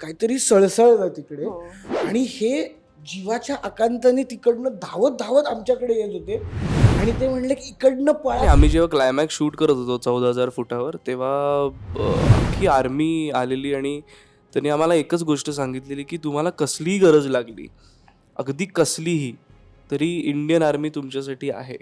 काहीतरी सळसळलं तिकडे. हो. आणि हे जीवाच्या आकांताने तिकडनं धावत धावत आमच्याकडे येत होते. आणि ते म्हणले की इकडनं पळा. आम्ही जेव्हा क्लायमॅक्स शूट करत होतो चौदा हजार फुटावर तेव्हा अख्खी आर्मी आलेली आणि त्यांनी आम्हाला एकच गोष्ट सांगितलेली की तुम्हाला कसलीही गरज लागली अगदी कसलीही तरी इंडियन आर्मी तुमच्यासाठी आहे.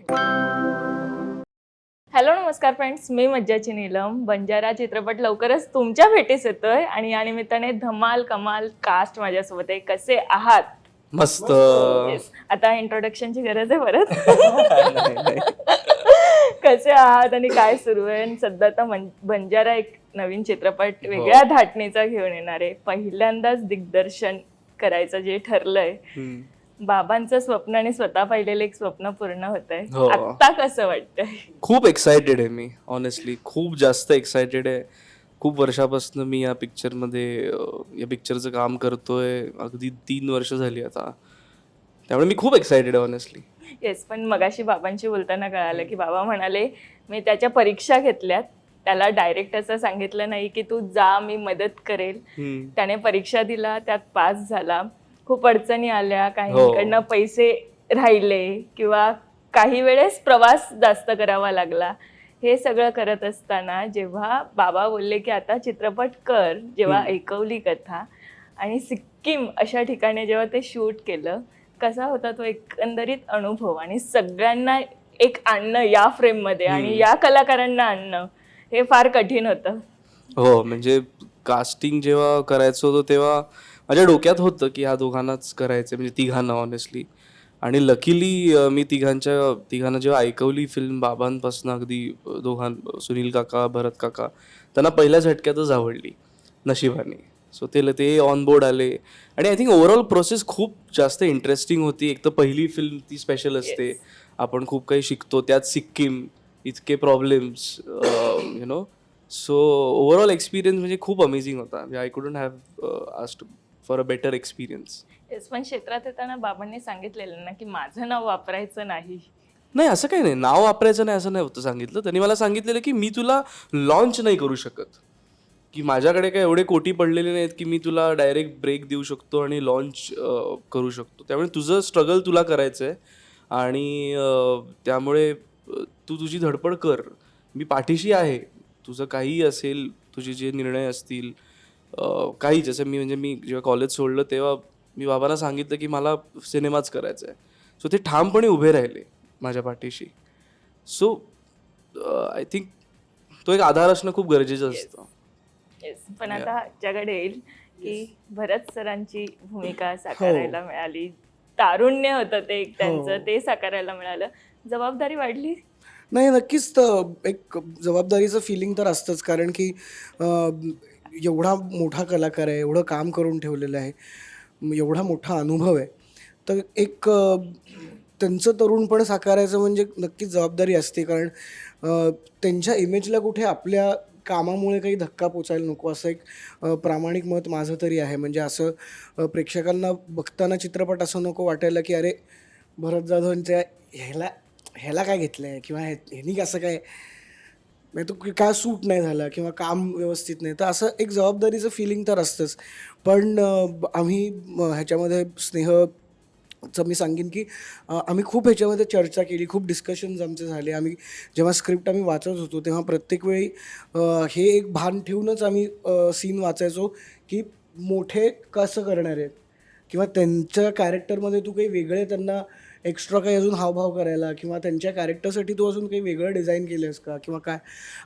हॅलो नमस्कार फ्रेंड्स मी मज्जाची नीलम. बंजारा चित्रपट लवकरच तुमच्या भेटीस येतोय आणि या निमित्ताने धमाल कमाल कास्ट माझ्यासोबत आहे. कसे आहात? मस्त. Yes. आता इंट्रोडक्शनची गरज आहे परत. कसे आहात आणि काय सुरू आहे? आणि सध्या मन- बंजारा एक नवीन चित्रपट हो. वेगळ्या धाटणीचा घेऊन येणार आहे. पहिल्यांदाच दिग्दर्शन करायचं जे ठरलंय. हम्म. बाबांचं स्वप्न आणि स्वतः पाहिलेलं एक स्वप्न पूर्ण होत आहे हो. आता कसं वाटतंय? खूप एक्सायटेड आहे मी ऑनेस्टली खूप जास्त एक्सायटेड आहे. खूप वर्षापासून मी या पिक्चरमध्ये या पिक्चरचं काम करतोय. अगदी तीन वर्ष झाली आता. त्यामुळे मी खूप एक्सायटेड आहे ऑनेस्टली येस पण मगाशी बाबांशी बोलताना कळालं की बाबा म्हणाले मी त्याच्या परीक्षा घेतल्यात. त्याला डायरेक्ट असं सांगितलं नाही की तू जा मी मदत करेल. त्याने परीक्षा दिला त्यात पास झाला. खूप अडचणी आल्या काहींकडनं पैसे राहिले किंवा काही वेळेस प्रवास जास्त करावा लागला हे सगळं करत असताना जेव्हा बाबा बोलले की आता चित्रपट कर जेव्हा. ऐकवली कथा आणि सिक्कीम अशा ठिकाणी जेव्हा ते शूट केलं कसा होता तो एकंदरीत अनुभव आणि सगळ्यांना एक आणणं या फ्रेममध्ये आणि. या कलाकारांना आणणं हे फार कठीण होतं हो म्हणजे कास्टिंग जेव्हा करायचं होतं तेव्हा माझ्या डोक्यात होतं की ह्या दोघांनाच करायचं म्हणजे तिघांना ऑनेस्टली आणि लकीली मी तिघांच्या तिघांना जेव्हा ऐकवली फिल्म बाबांपासून अगदी दोघां सुनील काका भरत काका त्यांना पहिल्या झटक्यातच आवडली नशिबाने. सो ते ते ऑन बोर्ड आले. आणि आय थिंक ओव्हरऑल प्रोसेस खूप जास्त इंटरेस्टिंग होती. एक तर पहिली फिल्म ती स्पेशल असते. Yes. आपण खूप काही शिकतो. त्यात सिक्कीम इतके problems you know so overall experience म्हणजे खूप अमेझिंग होता. I couldn't have asked for a better experience yes पण क्षेत्रात येताना बाबांनी सांगितलेलं ना की माझं नाव वापरायचं नाही. नाही असं काही नाही. नाव वापरायचं नाही असं नाही होतं सांगितलं. त्यांनी मला सांगितलेलं की मी तुला लॉन्च नाही करू शकत. की माझ्याकडे काय एवढे कोटी पडलेले नाहीत की मी तुला डायरेक्ट ब्रेक देऊ शकतो आणि लॉन्च करू शकतो. त्यामुळे तुझं स्ट्रगल तुला करायचं आहे आणि अं, त्यामुळे अं, तू तुझी धडपड कर. मी पाठीशी आहे. तुझं काहीही असेल तुझे जे निर्णय असतील काही जसं मी म्हणजे मी जेव्हा कॉलेज सोडलं तेव्हा मी बाबांना सांगितलं की मला सिनेमाच करायचा आहे सो ते ठामपणे उभे राहिले माझ्या पाठीशी. सो आय थिंक तो एक आधार असणं खूप गरजेचं. असतं. येस पण Yeah. आता आमच्याकडे येईल की भरत सरांची भूमिका साकारायला मिळाली. तारुण्य होतं ते एक त्यांचं हो. ते साकारायला मिळालं. जबाबदारी वाढली? नाही नक्कीच तर एक जबाबदारीचं फिलिंग तर असतंच. कारण की अं, एवढा मोठा कलाकार आहे एवढं काम करून ठेवलेलं आहे एवढा मोठा अनुभव आहे. तर एक त्यांचं तरुणपण साकारायचं म्हणजे नक्कीच जबाबदारी असते. कारण त्यांच्या इमेजला कुठे आपल्या कामामुळे काही धक्का पोचायला नको असं एक प्रामाणिक मत माझं तरी आहे. म्हणजे असं प्रेक्षकांना बघताना चित्रपट असं नको वाटायला की अरे भरत जाधवांच्या ह्याला ह्याला काय घेतलं आहे किंवा ह्या- ह्यानी कसं काय नाही तर काय सूट नाही झाला किंवा काम व्यवस्थित नाही तर असं एक जबाबदारीचं फिलिंग तर असतंच. पण आम्ही ह्याच्यामध्ये स्नेहचं मी सांगेन की आम्ही खूप ह्याच्यामध्ये चर्चा केली खूप डिस्कशन्स आमचे झाले. आम्ही जेव्हा स्क्रिप्ट आम्ही वाचत होतो तेव्हा प्रत्येक वेळी हे एक भान ठेवूनच आम्ही सीन वाचायचो की मोठे कसं करणार आहेत? किंवा त्यांच्या कॅरेक्टरमध्ये तू काही वेगळे त्यांना एक्स्ट्रा काही अजून हावभाव करायला किंवा त्यांच्या कॅरेक्टरसाठी तू अजून काही वेगळं डिझाईन केलं आहेस का? किंवा काय?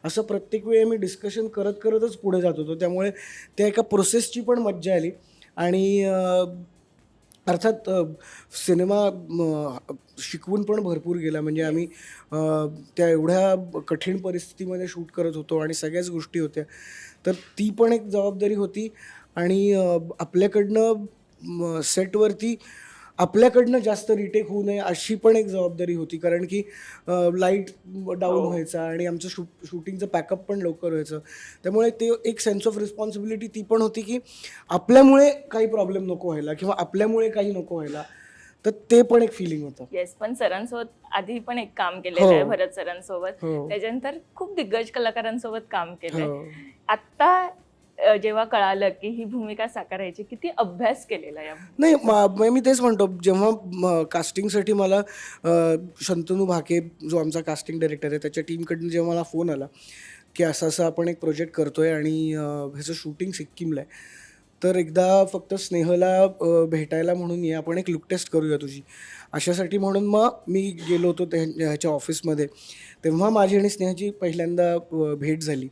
असं प्रत्येक वेळी आम्ही डिस्कशन करत करतच पुढे जात होतो. त्यामुळे त्या एका प्रोसेसची पण मज्जा आली. आणि अर्थात सिनेमा शिकवून पण भरपूर गेला. म्हणजे आम्ही त्या एवढ्या कठीण परिस्थितीमध्ये शूट करत होतो आणि सगळ्याच गोष्टी होत्या. तर ती पण एक जबाबदारी होती. आणि आपल्याकडनं सेटवरती आपल्याकडनं जास्त रिटेक होऊ नये अशी पण एक जबाबदारी होती कारण की लाइट डाऊन हो. व्हायचा आणि आमचं शूट शूटिंगचं पॅकअप पण लवकर व्हायचं त्यामुळे ते एक सेन्स ऑफ रिस्पॉन्सिबिलिटी ती पण होती की आपल्यामुळे काही प्रॉब्लेम नको व्हायला किंवा आपल्यामुळे काही नको व्हायला तर ते पण एक फिलिंग होतं येस पण सरांसोबत आधी पण एक काम केलेलं आहे हो. भरत सरांसोबत हो. त्याच्यानंतर खूप दिग्गज कलाकारांसोबत काम केलंय हो. आता अ, जेव्हा कळालं की ही भूमिका साकारायची किती अभ्यास केलेला या नाही मा- म- मी तेच म्हणतो जेव्हा कास्टिंगसाठी मला अ, शंतनू भाके जो आमचा कास्टिंग डायरेक्टर आहे त्याच्या टीमकडून जेव्हा मला फोन आला की असं असं आपण एक प्रोजेक्ट करतोय आणि अ, ह्याचं शूटिंग सिक्कीमला आहे तर एकदा फक्त स्नेहला अ, भेटायला म्हणून ये आपण एक लुक टेस्ट करूया तुझी. अशासाठी म्हणून मग मी गेलो होतो त्या ह्याच्या ऑफिसमध्ये तेव्हा माझी आणि स्नेहाची पहिल्यांदा अ, भेट झाली.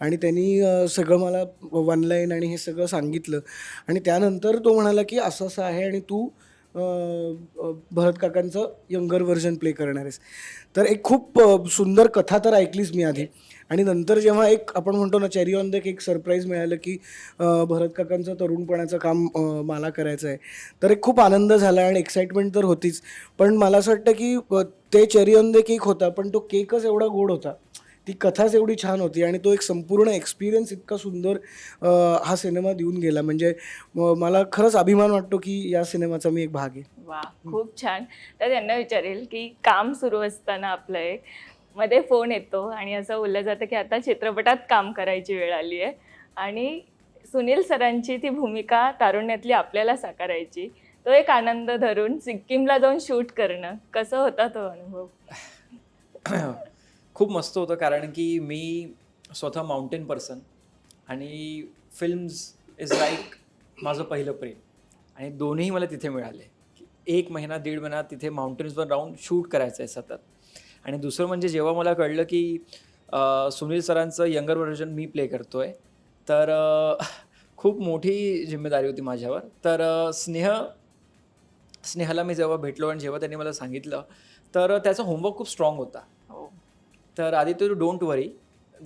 आणि त्यांनी सगळं मला वन लाईन आणि हे सगळं सांगितलं. आणि त्यानंतर तो म्हणाला की असं असं आहे आणि तू भरत काकांचं यंगर व्हर्जन प्ले करणार आहेस. तर एक खूप सुंदर कथा तर ऐकलीच मी आधी. आणि नंतर जेव्हा एक आपण म्हणतो ना cherry on the cake surprise मिळालं की भरत काकांचं तरुणपणाचं काम मला करायचं आहे तर एक खूप आनंद झाला आणि एक्साइटमेंट तर होतीच. पण मला असं वाटतं की ते चेरी ऑन द केक होता पण तो केकच एवढा गोड होता. ती कथाच एवढी छान होती आणि तो एक संपूर्ण एक्सपिरियन्स इतका सुंदर हा सिनेमा देऊन गेला. म्हणजे म- मला खरंच अभिमान वाटतो की या सिनेमाचा मी एक भाग आहे. वा खूप छान. तर त्यांना विचारेल की काम सुरू असताना आपलं एक मध्ये फोन येतो आणि असं बोललं जातं की आता चित्रपटात काम करायची वेळ आली आहे. आणि सुनील सरांची ती भूमिका तारुण्यातली आपल्याला साकारायची. तो एक आनंद धरून सिक्कीमला जाऊन शूट करणं. कसं होता तो अनुभव? खूप मस्त होतं कारण की मी स्वतः माउंटेन पर्सन आणि फिल्म्स इज लाईक माझं पहिलं प्रेम. आणि दोन्ही मला तिथे मिळाले. एक महिना दीड महिना तिथे माउंटेन्सवर राहून शूट करायचं आहे सतत. आणि दुसरं म्हणजे जेव्हा मला कळलं की सुनील सरांचं यंगर व्हर्जन मी प्ले करतो आहे तर खूप मोठी जिम्मेदारी होती माझ्यावर. तर स्नेह स्नेहाला मी जेव्हा भेटलो आणि जेव्हा त्यांनी मला सांगितलं तर त्याचा होमवर्क खूप स्ट्रॉंग होता. तर आधी तर डोंट वरी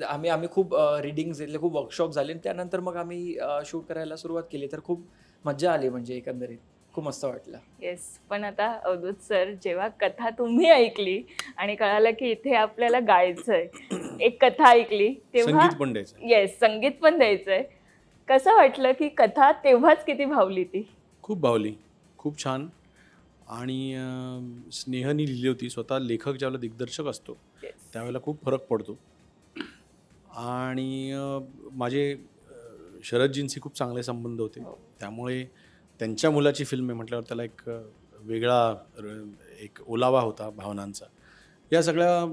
आम्ही आम्ही खूप रिडिंग्स घेतले खूप वर्कशॉप झाले. आणि त्यानंतर मग आम्ही शूट करायला सुरुवात केली. तर खूप मजा आली म्हणजे एकंदरीत. खूप मस्त वाटलं. येस पण आता अवधूत सर जेव्हा कथा तुम्ही ऐकली आणि कळालं की इथे आपल्याला गायचं आहे एक कथा ऐकली तेव्हा संगीत पण द्यायचं येस संगीत पण द्यायचंय. कसं वाटलं की कथा तेव्हाच किती भावली ती? खूप भावली. खूप छान. आणि स्नेहनी लिहिली होती. स्वतः लेखक ज्यावेळेला दिग्दर्शक असतो Yes. त्यावेळेला खूप फरक पडतो. आणि माझे शरदजींशी खूप चांगले संबंध होते. त्यामुळे त्यांच्या मुलाची फिल्म आहे म्हटल्यावर त्याला एक वेगळा एक ओलावा होता भावनांचा. या सगळ्या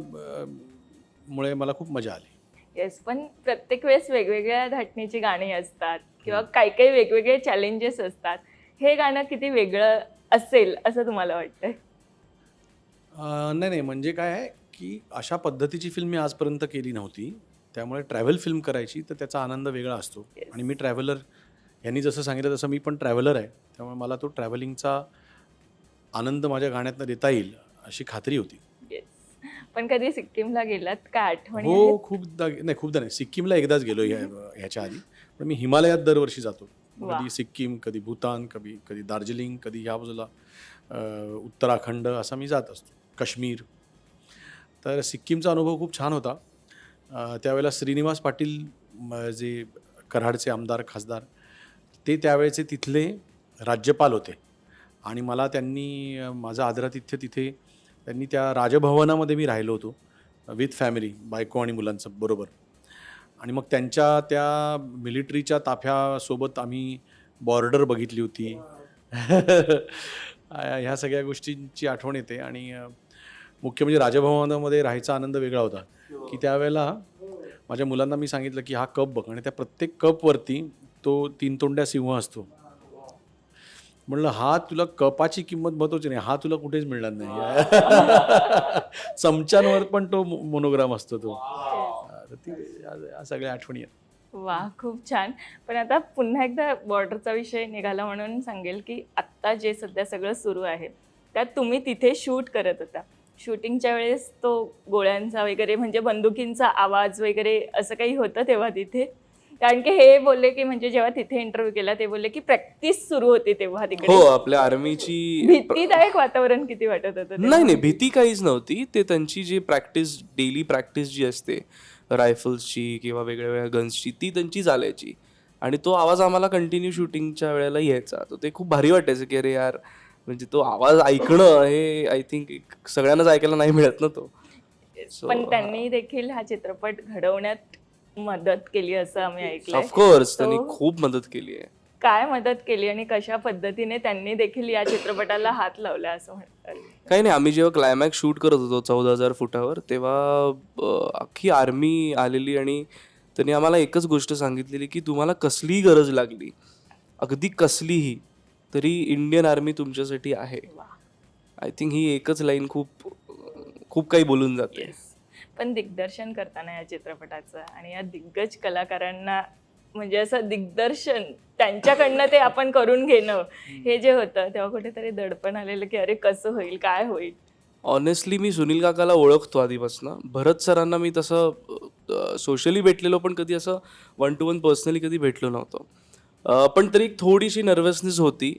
मुळे मला खूप मजा आली. येस पण प्रत्येक वेळेस वेगवेगळ्या धाटणीची गाणी असतात किंवा काही काही वेगवेगळे चॅलेंजेस असतात. हे गाणं किती वेगळं असेल असं तुम्हाला वाटतंय? अं, नाही नाही. म्हणजे काय आहे की अशा पद्धतीची फिल्म मी आजपर्यंत केली नव्हती. त्यामुळे ट्रॅव्हल फिल्म करायची तर त्याचा आनंद वेगळा असतो. आणि मी ट्रॅव्हलर यांनी जसं सांगितलं तसं मी पण ट्रॅव्हलर आहे. त्यामुळे मला तो ट्रॅव्हलिंगचा आनंद माझ्या गाण्यातनं देता येईल अशी खात्री होती. पण कधी सिक्कीमला गेलात का आठवणी हो? खूपदा नाही खूपदा नाही. सिक्कीमला एकदाच गेलो ह्या ह्याच्या आधी. पण मी हिमालयात दरवर्षी जातो. कधी सिक्कीम कधी भूतान कधी कधी दार्जिलिंग कधी ह्या बाजूला उत्तराखंड असा मी जात असतो. काश्मीर. तर सिक्कीमचा अनुभव खूप छान होता. त्यावेळेला श्रीनिवास पाटील जे कराडचे आमदार खासदार ते त्यावेळेचे तिथले राज्यपाल होते. आणि मला त्यांनी माझं आदरातिथ्य तिथे त्यांनी त्या राजभवनामध्ये मी राहिलो होतो विथ फॅमिली बायको आणि मुलांचं बरोबर. आणि मग त्यांच्या त्या मिलिटरीच्या ताफ्यासोबत आम्ही बॉर्डर बघितली होती. ह्या सगळ्या गोष्टींची आठवण येते. आणि मुख्य म्हणजे राजभवनामध्ये राहायचा आनंद वेगळा होता. की त्यावेळेला माझ्या मुलांना मी सांगितलं की हा कप बघ आणि त्या प्रत्येक कपवरती तो तीन तोंड्या सिंह असतो. म्हणलं हा तुला कपाची किंमत महत्वाची नाही हा तुला कुठेच मिळणार नाही. चमच्यांवर पण तो मोनोग्राम असतो तो. ती सगळ्या आठवणी आहेत. वा खूप छान. पण आता पुन्हा एकदा बॉर्डरचा विषय निघाला म्हणून सांगेल की आत्ता जे सध्या सगळं सुरू आहे त्यात तुम्ही तिथे शूट करत होता. शूटिंगच्या वेळेस तो गोळ्यांचा वगैरे म्हणजे बंदुकींचा आवाज वगैरे असं काही होतं तेव्हा तिथे? कारण की हे बोलले की म्हणजे जेव्हा तिथे इंटरव्ह्यू केला ते बोलले की प्रॅक्टिस सुरू होती तेव्हा तिकडे. हो आपल्या आर्मीची भीतीदायक वातावरण किती वाटत होतं? नाही नाही भीती काहीच नव्हती. ते त्यांची जी प्रॅक्टिस डेली प्रॅक्टिस जी असते रायफल्सची किंवा वेगळ्या वेगळ्या गन्सची ती त्यांची चालायची. आणि तो आवाज आम्हाला कंटिन्यू शूटिंगच्या वेळेला यायचा. तर ते खूप भारी वाटायचं की अरे यार म्हणजे तो आवाज ऐकणं हे आय थिंक सगळ्यांनाच ऐकायला नाही मिळत ना तो. So, पण त्यांनी देखील हा चित्रपट घडवण्यात मदत केली असं आम्ही ऐकलंय. ऑफकोर्स त्यांनी खूप मदत केली आहे. काय मदत केली आणि कशा पद्धतीने त्यांनी देखील या चित्रपटाला हात लावला असं म्हणतात. काही नाही आम्ही जेव्हा क्लायमॅक्स शूट करत होतो चौदा हजार फुटावर तेव्हा अख्खी आर्मी आलेली आणि त्यांनी आम्हाला एकच गोष्ट सांगितलेली की तुम्हाला कसलीही गरज लागली अगदी कसलीही तरी इंडियन आर्मी तुमच्यासाठी आहे. आय थिंक ही एकच लाईन खूप खूप काही बोलून जाते. पण दिग्दर्शन करताना या चित्रपटाचं आणि या दिग्गज कलाकारांना म्हणजे असं दिग्दर्शन त्यांच्याकडनं ते आपण करून घेणं हे जे होतं तेव्हा कुठेतरी दडपण आलेलं की अरे कसं होईल काय होईल? ऑनेस्टली मी सुनील काकाला ओळखतो आधीपासून. भरत सरांना मी तसं सोशली भेटलेलो पण कधी असं वन टू वन पर्सनली कधी भेटलो नव्हतो. पण तरी एक थोडीशी नर्वसनेस होती.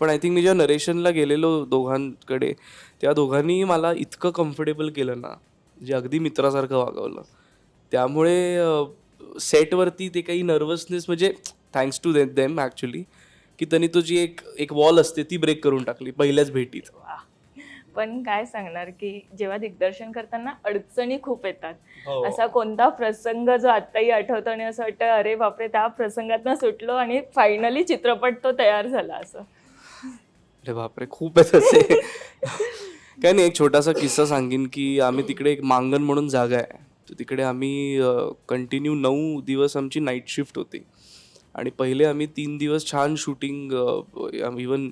पण आय थिंक मी जेव्हा नरेशनला गेलेलो दोघांकडे त्या दोघांनी मला इतकं कम्फर्टेबल केलं ना जे अगदी मित्रासारखं वागवलं. त्यामुळे सेटवरती ते काही नर्वसनेस म्हणजे thanks to they them actually की त्यांनी तुझी एक एक वॉल असते ती ब्रेक करून टाकली पहिल्याच भेटीत. पण काय सांगणार की जेव्हा दिग्दर्शन करताना अडचणी खूप येतात. हो. असा कोणता प्रसंग जो आत्ताही आठवतो आणि असं वाटतं अरे बापरे त्या प्रसंगातनं सुटलो आणि फायनली चित्रपट तो तयार झाला असं. अरे बापरे खूप आहेत असे. काय नाही एक छोटासा किस्सा सांगेन की आम्ही तिकडे एक मांगण म्हणून जागा आहे. तर तिकडे आम्ही कंटिन्यू नऊ दिवस आमची नाईट शिफ्ट होती. आणि पहिले आम्ही तीन दिवस छान शूटिंग इवन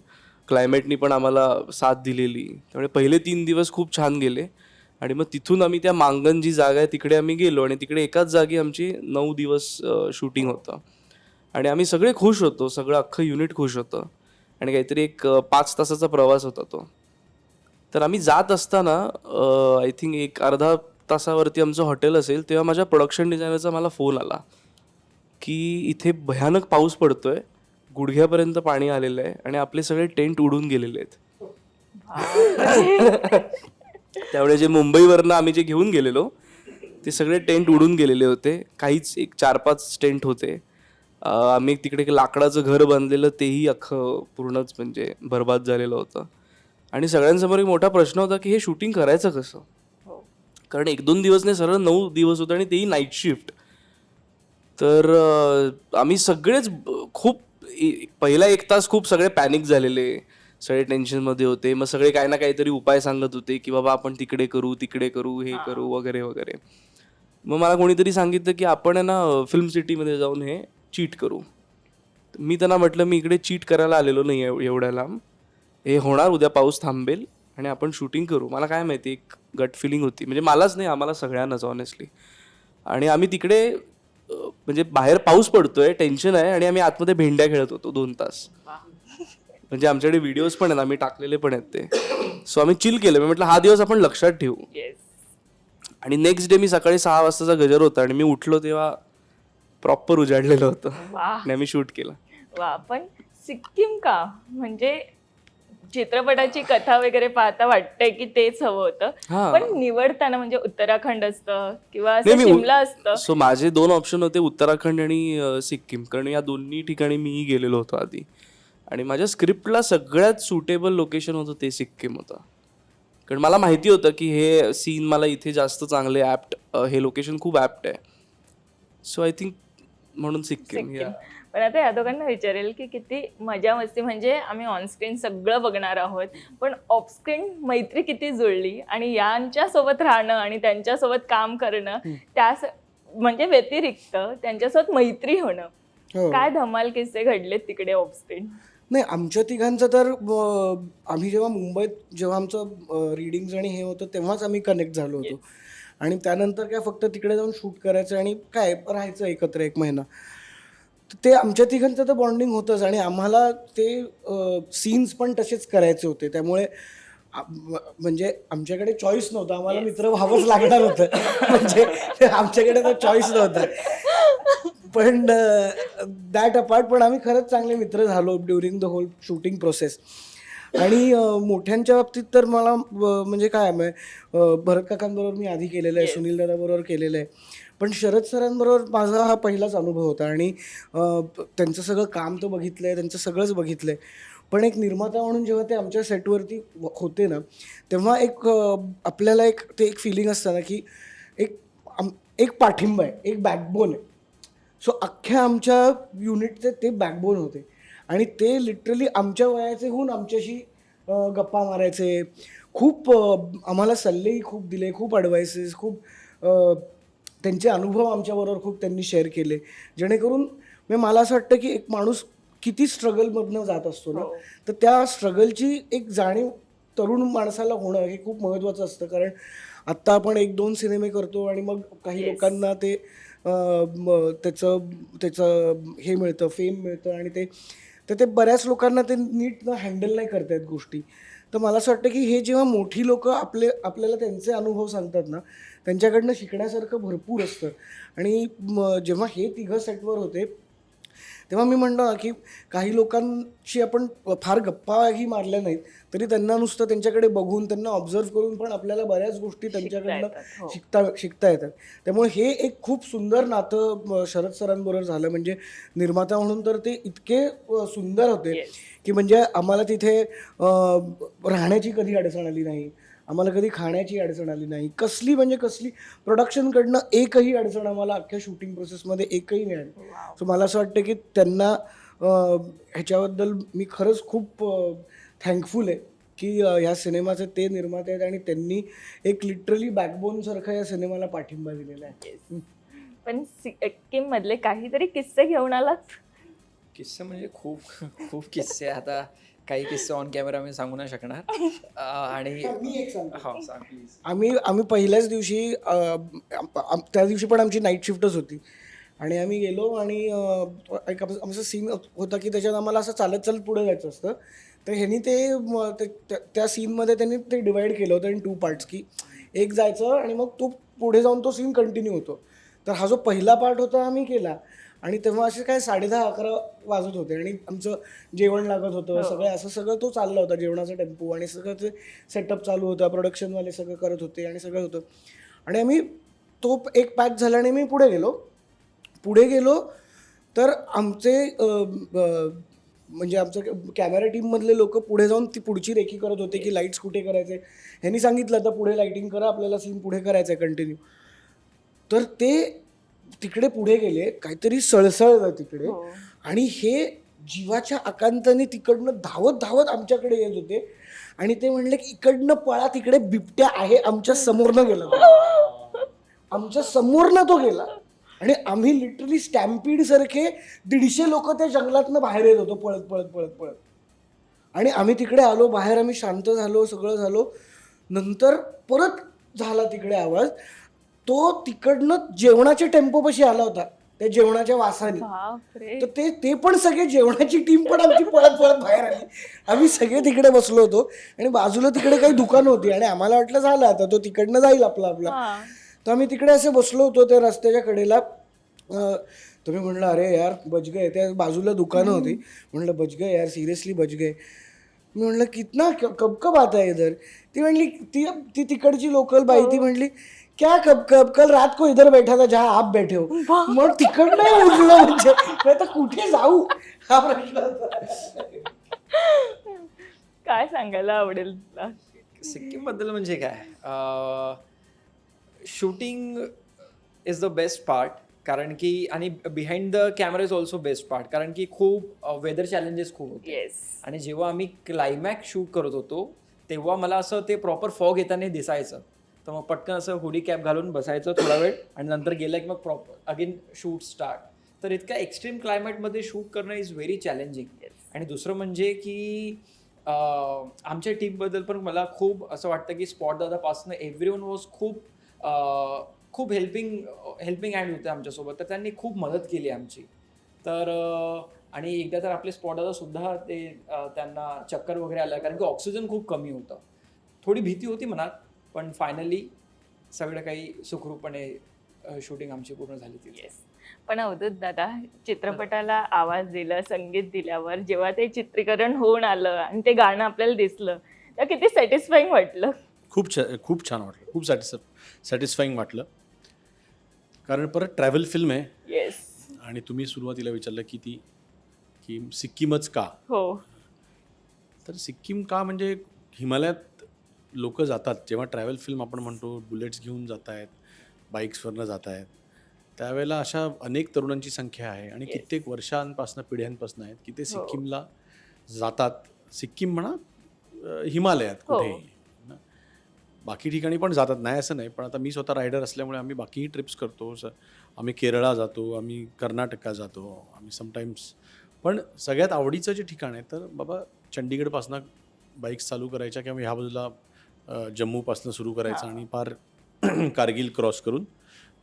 क्लायमेटनी पण आम्हाला साथ दिलेली. त्यामुळे पहिले तीन दिवस खूप छान गेले. आणि मग तिथून आम्ही त्या मांगण जी जागा आहे तिकडे आम्ही गेलो आणि तिकडे एकाच जागी आमची नऊ दिवस शूटिंग होतं. आणि आम्ही सगळे खुश होतो सगळं अख्खं युनिट खुश होतं. आणि काहीतरी एक पाच तासाचा प्रवास होता तो. तर आम्ही जात असताना आय थिंक एक अर्धा तासावरती आमचं हॉटेल असेल तेव्हा माझ्या प्रोडक्शन डिझायनरचा मला फोन आला की इथे भयानक पाऊस पडतोय. गुडघ्यापर्यंत पाणी आलेलं आहे आणि आपले सगळे टेंट उडून गेलेले आहेत. त्यावेळे जे मुंबईवरनं आम्ही जे घेऊन गेलेलो ते सगळे टेंट उडून गेलेले होते. काहीच एक चार पाच टेंट होते. आम्ही तिकडे एक लाकडाचं घर बांधलेलं तेही अख्खं पूर्णच म्हणजे बर्बाद झालेलं होतं. आणि सगळ्यांसमोर एक मोठा प्रश्न होता की हे शूटिंग करायचं कसं? हो. कारण एक दोन दिवस नाही सरळ नऊ दिवस होते आणि तेही नाईट शिफ्ट तर आम्ही सगळेच खूप पहिला एक तास खूप सगळे पॅनिक झालेले. सगळे टेन्शनमध्ये होते. मग सगळे काही ना काहीतरी उपाय सांगत होते की बाबा आपण तिकडे करू तिकडे करू हे करू वगैरे वगैरे. मग मला कोणीतरी सांगितलं की आपण आहे ना फिल्म सिटीमध्ये जाऊन हे चीट करू. मी त्यांना म्हटलं मी इकडे चीट करायला आलेलो नाही आहे एवढ्या लांब हे होणार उद्या पाऊस थांबेल आणि आपण शूटिंग करू. मला काय माहिती एक गट फिलिंग होती. म्हणजे मलाच नाही आम्हाला सगळ्यांनाच ऑनेस्टली आणि आम्ही तिकडे म्हणजे बाहेर पाऊस पडतोय टेन्शन आहे आणि आम्ही आतमध्ये भेंड्या खेळत होतो दोन तास. म्हणजे आमच्याकडे व्हिडिओज पण आहेत आम्ही टाकलेले पण आहेत ते. सो आम्ही चिल केलं. मी म्हटलं हा दिवस आपण लक्षात ठेवू. आणि नेक्स्ट डे मी सकाळी सहा वाजताचा गजर होता आणि मी उठलो तेव्हा प्रॉपर उजाडलेलं होतं. आणि आम्ही शूट केलं. वा पण सिक्कीम का? म्हणजे चित्रपटाची कथा वगैरे पाहता वाटतंय की तेच हवं होतं. हा. पण निवडताना म्हणजे उत्तराखंड असतं किंवा नाही, शिमला असतं. सो माझे दोन ऑप्शन होते उत्तराखंड आणि अ, सिक्कीम. कारण या दोन्ही ठिकाणी मीही गेलेलो होतो आधी. आणि माझ्या स्क्रिप्टला सगळ्यात सुटेबल लोकेशन होतं ते सिक्कीम होतं. कारण मला माहिती होतं की हे सीन मला इथे जास्त चांगले ॲप्ट हे लोकेशन खूप ॲप्ट आहे. सो आय थिंक म्हणून सिक्कीम. yeah. पण आता या दोघांना विचारेल की किती मजा मस्ती म्हणजे आम्ही ऑनस्क्रीन सगळं बघणार आहोत. पण ऑफस्क्रीन मैत्री किती जुळली आणि यांच्या सोबत राहणं आणि त्यांच्यासोबत काम करणं त्या म्हणजे व्यतिरिक्त त्यांच्यासोबत मैत्री होणं. हो. काय धमाल किस्से घडलेत तिकडे ऑफस्क्रीन नाही आमच्या तिघांचं तर आम्ही जेव्हा मुंबईत जेव्हा आमचं रिडिंग्स आणि हे होतं तेव्हाच आम्ही कनेक्ट झालो होतो. आणि त्यानंतर काय फक्त तिकडे जाऊन शूट करायचं आणि काय राहायचं एकत्र एक महिना. ते आमच्या तिघांचं तर बॉन्डिंग होतंच आणि आम्हाला ते सीन्स पण तसेच करायचे होते. त्यामुळे म्हणजे आमच्याकडे चॉईस नव्हता. आम्हाला मित्र व्हावंच लागणार होतं. म्हणजे आमच्याकडे तर चॉईस नव्हता. पण दॅट अपार्ट पण आम्ही खरंच चांगले मित्र झालो during the whole shooting process आणि मोठ्यांच्या बाबतीत तर मला म्हणजे काय भरत काकांबरोबर मी आधी केलेलं आहे सुनील दादाबरोबर केलेलं आहे. पण शरद सरांबरोबर माझा हा पहिलाच अनुभव होता आणि त्यांचं सगळं काम तर बघितलं आहे त्यांचं सगळंच बघितलं आहे पण एक निर्माता म्हणून जेव्हा ते आमच्या सेटवरती होते ना तेव्हा एक आपल्याला एक ते एक फिलिंग असतं ना की एक आम एक पाठिंबा आहे एक बॅकबोन आहे. सो अख्ख्या आमच्या युनिटचे ते बॅकबोन होते. आणि ते लिटरली आमच्या वयाचे होऊन आमच्याशी गप्पा मारायचे. खूप आम्हाला सल्लेही खूप दिले खूप ॲडवायसेस खूप त्यांचे अनुभव आमच्याबरोबर खूप त्यांनी शेअर केले. जेणेकरून म्हणजे मला असं वाटतं की एक माणूस किती स्ट्रगलमधनं जात असतो ना तर त्या स्ट्रगलची एक जाणीव तरुण माणसाला होणं हे खूप महत्त्वाचं असतं. कारण आत्ता आपण एक दोन सिनेमे करतो आणि मग काही लोकांना ते म- त्याचं त्याचं हे मिळतं फेम मिळतं आणि ते तर ते बऱ्याच लोकांना ते नीट हँडल नाही करता येत गोष्टी. तर मला असं वाटतं की हे जेव्हा मोठी लोक आपले आपल्याला त्यांचे अनुभव सांगतात ना त्यांच्याकडनं शिकण्यासारखं भरपूर असतं आणि जेव्हा हे तिघं सेटवर होते तेव्हा मी म्हणलो ना की काही लोकांशी आपण फार गप्पाही मारल्या नाहीत तरी त्यांना नुसतं त्यांच्याकडे बघून त्यांना ऑब्झर्व करून पण आपल्याला बऱ्याच गोष्टी त्यांच्याकडनं हो. शिकता शिकता येतात त्यामुळे हे एक खूप सुंदर नातं शरद सरांबरोबर झालं म्हणजे निर्माता म्हणून तर ते इतके सुंदर होते. की म्हणजे आम्हाला तिथे राहण्याची कधी अडचण आली नाही आम्हाला कधी खाण्याची अडचण आली नाही. कसली म्हणजे कसली? प्रोडक्शनकडनं एकही अडचण आम्हाला अख्ख्या शूटिंग प्रोसेसमध्ये एकही नाही आली. सो मला असं वाटतं की त्यांना ह्याच्याबद्दल मी खरंच खूप थँकफुल आहे की ह्या सिनेमाचे ते निर्माते आहेत आणि त्यांनी एक लिटरली बॅकबोनसारखं या सिनेमाला पाठिंबा दिलेला आहे. पण सिक्कीम मधले काहीतरी किस्से घेऊन आलात? किस्से म्हणजे खूप खूप किस्से. आहे. आता काही किस्से ऑन कॅमेरा मी सांगू नाही शकणार. अं, आणि मी एक सांगतो. हो सांग प्लीज आम्ही आम्ही पहिल्याच दिवशी अ, आम- आम- त्या दिवशी पण आमची नाईट शिफ्टच होती. आणि आम्ही गेलो आणि अ, एक आमचा आमचा सीन होता की त्याच्यात आम्हाला असं चालत चालत पुढे जायचं असतं. तर ह्यांनी ते म, ते- त्या- त्या सीनमध्ये त्यांनी ते डिवाईड केलं होतं इन टू पार्ट्स की एक जायचं आणि मग तो पुढे जाऊन तो सीन कंटिन्यू होतो. तर हा जो पहिला पार्ट होता आम्ही केला आणि तेव्हा असे काय साडेदहा अकरा वाजत होते आणि आमचं जेवण लागत होतं सगळं असं सगळं तो चालला होता जेवणाचा टेम्पो आणि सगळं ते सेटअप चालू होता प्रोडक्शनवाले सगळं करत होते आणि सगळं होतं. आणि आम्ही तो एक पॅक झाला आणि मी पुढे गेलो. पुढे गेलो तर आमचे म्हणजे आमचं कॅमेरा टीममधले लोक पुढे जाऊन ती पुढची रेखी करत होते की लाईट्स कुठे करायचे. ह्यांनी सांगितलं आता पुढे लाईटिंग करा आपल्याला सीन पुढे करायचं आहे कंटिन्यू तर ते तिकडे पुढे गेले काहीतरी सळसळलं तिकडे. हो. आणि हे जीवाच्या आकांताने तिकडनं धावत धावत आमच्याकडे येत होते. आणि ते म्हणले की इकडनं पळा तिकडे बिबट्या आहे आमच्या समोरनं गेला. आमच्या समोरनं तो गेला. आणि आम्ही लिटरली स्टॅम्पीड सारखे दीडशे लोक त्या जंगलातनं बाहेर येत होतो पळत पळत पळत पळत. आणि आम्ही तिकडे आलो बाहेर आम्ही शांत झालो सगळं झालो. नंतर परत झाला तिकडे आवाज. तो तिकडनं जेवणाच्या टेम्पोपाशी आला होता त्या जेवणाच्या वासाने. तर ते ते पण सगळे जेवणाची टीम पण आमची पळत पळत बाहेर आली. आम्ही सगळे तिकडे बसलो होतो आणि बाजूला तिकडे काही दुकानं होती आणि आम्हाला वाटलं झालं आता तो तिकडनं जाईल आपला आपला. हा. तर आम्ही तिकडे असे बसलो होतो त्या रस्त्याच्या कडेला. मी म्हणलं अरे यार बच गए त्या बाजूला दुकानं होती. म्हणलं बच गए यार सिरियसली बच गए मी म्हणलं कितना कब कब आता है इधर? ती म्हणली ती ती तिकडची लोकल बाई. ती म्हणली क्या कब कब? कल रात को इधर बैठा था जहाँ आप बैठे हो। मग तिकडनं उठलं म्हणजे मी आता कुठे जाऊ? हा प्रश्न होता काय सांगायला आवडेल तुला? सिक्कीमबद्दल म्हणजे काय? Shooting is the best part कारण की आणि behind the camera is also best part कारण की खूप वेदर चॅलेंजेस खूप होते. येस आणि जेव्हा आम्ही क्लायमॅक्स शूट करत होतो तेव्हा मला असं ते प्रॉपर फॉग येताना दिसायचं. तर मग पटकन असं हुडी कॅप घालून बसायचं थोडा वेळ आणि नंतर गेलं की मग प्रॉपर अगेन शूट स्टार्ट तर इतक्या एक्स्ट्रीम क्लायमेटमध्ये शूट करणं इज व्हेरी चॅलेंजिंग आणि दुसरं म्हणजे की आमच्या टीमबद्दल पण मला खूप असं वाटतं की स्पॉट दादापासून एव्हरी वन वॉज खूप खूप हेल्पिंग हेल्पिंग हँड होते आमच्यासोबत. तर त्यांनी खूप मदत केली आमची. तर आणि एकदा तर आपले स्पॉट दादा सुद्धा ते त्यांना चक्कर वगैरे आलं कारण की ऑक्सिजन खूप कमी होतं. थोडी भीती होती मनात पण फायनली सगळं काही सुखरूपपणे शूटिंग आमची पूर्ण झाली तिथे. येस पण अवधूत दादा चित्रपटाला आवाज दिला संगीत दिल्यावर जेव्हा ते चित्रीकरण होऊन आलं आणि ते गाणं आपल्याला दिसलं तेव्हा किती सॅटिस्फाईंग वाटलं? खूप छा खूप छान वाटलं. खूप सॅटिस सॅटिस्फाईंग वाटलं. कारण परत ट्रॅव्हल फिल्म आहे. येस आणि तुम्ही सुरुवातीला विचारलं की ती की सिक्कीमच का? हो. तर सिक्कीम का म्हणजे हिमालयात लोक जातात. जेव्हा ट्रॅव्हल फिल्म आपण म्हणतो बुलेट्स घेऊन जात आहेत बाईक्सवरनं जात आहेत त्यावेळेला अशा अनेक तरुणांची संख्या आहे आणि कित्येक वर्षांपासून पिढ्यांपासून आहेत की ते सिक्कीमला जातात. सिक्कीम म्हणा अ, हिमालयात हो. कुठेही ना. बाकी ठिकाणी पण जातात. नाही असं नाही. पण आता मी स्वतः रायडर असल्यामुळे आम्ही बाकीही ट्रिप्स करतो. स आम्ही केरळा जातो आम्ही कर्नाटका जातो आम्ही समटाईम्स पण सगळ्यात आवडीचं जे ठिकाण आहे तर बाबा चंडीगडपासनं बाईक्स चालू करायच्या किंवा ह्या बाजूला जम्मूपासनं सुरू करायचं आणि पार कारगिल क्रॉस करून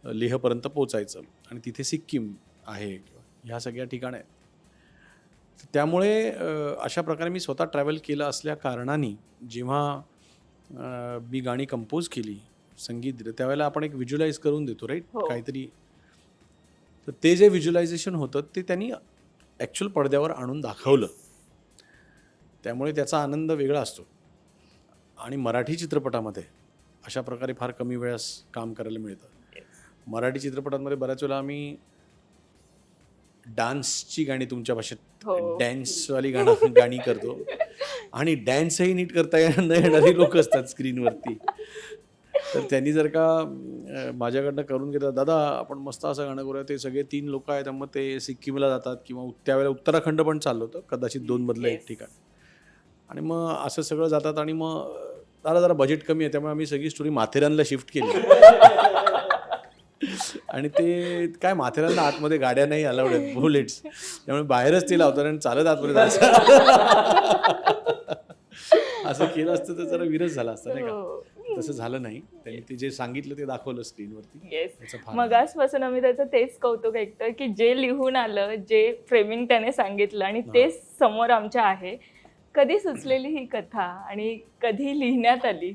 लेहपर्यंत पोचायचं. आणि तिथे सिक्कीम आहे किंवा ह्या सगळ्या ठिकाण आहेत. त्यामुळे अशा प्रकारे मी स्वतः ट्रॅव्हल केलं असल्या कारणाने जेव्हा मी गाणी कंपोज केली संगीत दिलं त्यावेळेला आपण एक व्हिज्युलाइज करून देतो राईट हो. काहीतरी. तर ते जे व्हिज्युलायझेशन होतं ते त्यांनी ॲक्च्युअल पडद्यावर आणून दाखवलं. त्यामुळे त्याचा आनंद वेगळा असतो. आणि मराठी चित्रपटामध्ये अशा प्रकारे फार कमी वेळास काम करायला मिळतं. मराठी चित्रपटांमध्ये बऱ्याच वेळेला आम्ही डान्सची गाणी तुमच्या भाषेत हो. डॅन्सवाली गाणं गाणी करतो. आणि डॅन्सही नीट करता येणार न येणारी लोक असतात स्क्रीनवरती. तर त्यांनी जर का अं, माझ्याकडनं करून घेतलं दादा आपण मस्त असं गाणं करूया. ते सगळे तीन लोक आहेत मग ते सिक्कीमला जातात किंवा त्यावेळेला उत्तराखंड पण चाललं होतं. कदाचित दोन मधलं एक Yes. ठिकाण. आणि मग असं सगळं जातात आणि मग जरा जरा बजेट कमी आहे त्यामुळे आम्ही सगळी स्टोरी माथेरानला शिफ्ट केली. आणि ते काय माथेरानला आतमध्ये गाड्या नाही अलाउड आहेत बुलेट्स त्यामुळे बाहेरच ते लावतात आणि चालत आतमध्ये जायचं असं केलं असतं तर जरा विरस झाला असता नाही हो. का तसं झालं नाही. त्यांनी ते जे सांगितलं ते दाखवलं स्क्रीनवरती. मगासपासून आम्ही त्याचं तेच कौतुक ऐकतोय की जे लिहून आलं जे फ्रेमिंग त्याने सांगितलं आणि तेच समोर आमच्या आहे. कधी सुचलेली ही कथा आणि कधी लिहिण्यात आली?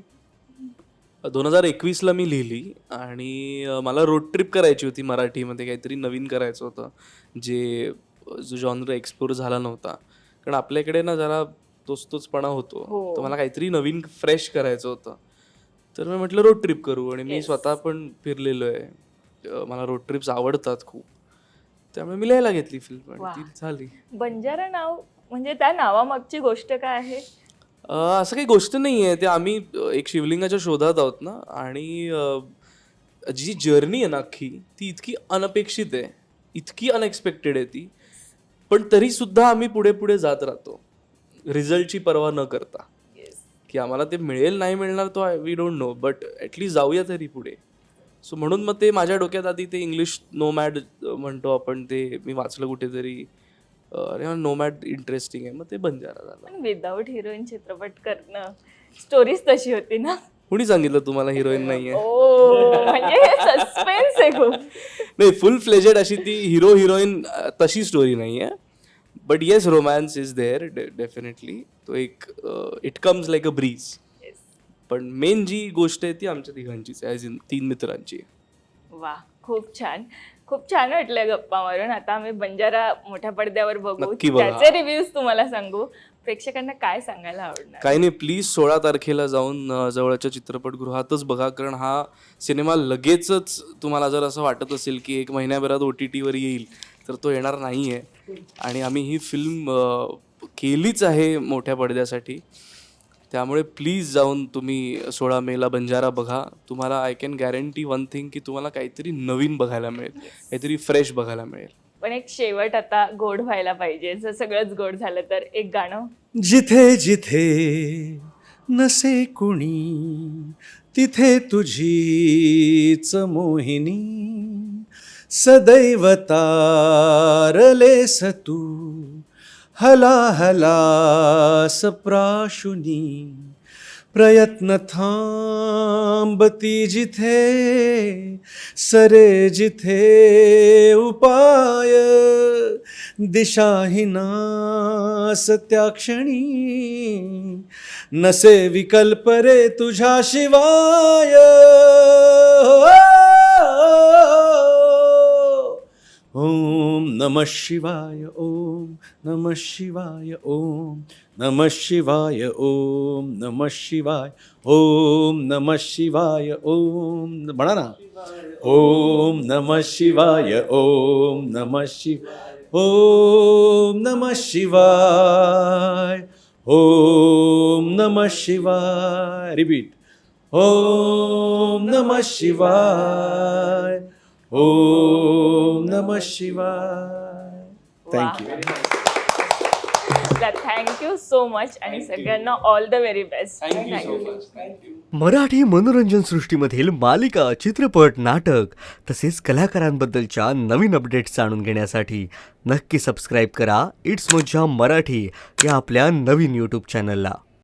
दोन हजार एकवीसला मी लिहिली आणि मला रोड ट्रिप करायची होती मराठीमध्ये काहीतरी नवीन करायचं होतं जे जो जॉनर एक्सप्लोर झाला नव्हता. कारण आपल्याकडे ना जरा तोच तोचपणा होतो. हो. तर मला काहीतरी नवीन फ्रेश करायचं होतं. तर मी म्हटलं रोड ट्रिप करू आणि मी Yes. स्वतः पण फिरलेलो आहे. मला रोड ट्रिप्स आवडतात खूप. त्यामुळे मी लिहायला घेतली फिल्म आणि वा. ती झाली. बंजारा नाव म्हणजे त्या नावामागची गोष्ट काय आहे? अ, असं काही गोष्ट नाही आहे ते आम्ही अ, एक शिवलिंगाच्या शोधात आहोत ना. आणि अ, जी जर्नी आहे ना अख्खी ती इतकी अनपेक्षित आहे. इतकी अनएक्सपेक्टेड आहे ती. पण तरी सुद्धा आम्ही पुढे पुढे जात राहतो. रिझल्टची पर्वा न करता. की आम्हाला ते मिळेल नाही मिळणार तो we don't know but at least जाऊया तरी पुढे. सो म्हणून मग ते माझ्या डोक्यात आधी ते इंग्लिश नोमॅड म्हणतो आपण ते मी वाचलं कुठेतरी. अरे नोमॅड इंटरेस्टिंग आहे मग ते बंजारा झालं विदाऊट हिरोईन चित्रपट करणं स्टोरीज तशी होती ना. कुणी सांगितलं तुम्हाला हिरोईन नाहीये? म्हणजे सस्पेन्स आहे खूप. नाही फुल फ्लेजेड अशी ती हिरो हिरोईन तशी स्टोरी नाही आहे but yes romance is there definitely तो एक it comes like a breeze पण मेन जी गोष्ट आहे ती आमच्या तिघांचीच आहे तीन मित्रांची. वा खूप छान. खूप छान वाटलं गप्पा मारून. आता आम्ही बंजारा मोठ्या पडद्यावर बघू. नक्की बघा. त्याचे रिव्ह्यूज तुम्हाला सांगू. प्रेक्षकांना काय सांगायला आवडणार? काही नाही प्लीज सोळा तारखेला जाऊन अ, जवळच्या चित्रपटगृहातच बघा कारण हा सिनेमा लगेचच तुम्हाला जर असं वाटत असेल की एक महिन्याभरात ओ टी टीवर येईल तर तो येणार नाही आहे आणि आम्ही ही फिल्म केलीच आहे मोठ्या पडद्यासाठी. त्यामुळे प्लीज जाऊन तुम्ही सोळा मेला बंजारा बघा. तुम्हाला I can guarantee one thing की तुम्हाला काहीतरी नवीन बघायला मिळेल. काहीतरी फ्रेश बघायला मिळेल. पण एक शेवट आता गोड व्हायला पाहिजे. जर सगळंच गोड झालं तर एक गाणं. जिथे जिथे नसे कुणी तिथे तुझीच मोहिनी. सदैव तारलेस तू हला हला प्राशुनी प्रयत्न थांबती जिथे सरे जिथे उपाय दिशाहीना सत्या क्षणी नसे विकल्प रे तुझ्या शिवाय. हो, हो, हो. ओम नम शिवाय ओम नम शिवाय ओम नम शिवाय ओम नम शिवाय ओम नम शिवाय ओम म्हणा ना ओम नम शिवाय ओम नम शिव ओम नम शिवाय ओम नम शिवाय रिपीट ओम नम शिवाय ओम नम शिवाय. थँक्यू थँक्यू सो मच आणि सगळ्यांना all the very best Marathi मनोरंजन सृष्टीमधील मालिका चित्रपट नाटक तसेच कलाकारांबद्दलच्या नवीन अपडेट्स जाणून घेण्यासाठी नक्की सबस्क्राईब करा. इट्स मज्जा मराठी या आपल्या नवीन यूट्यूब चॅनलला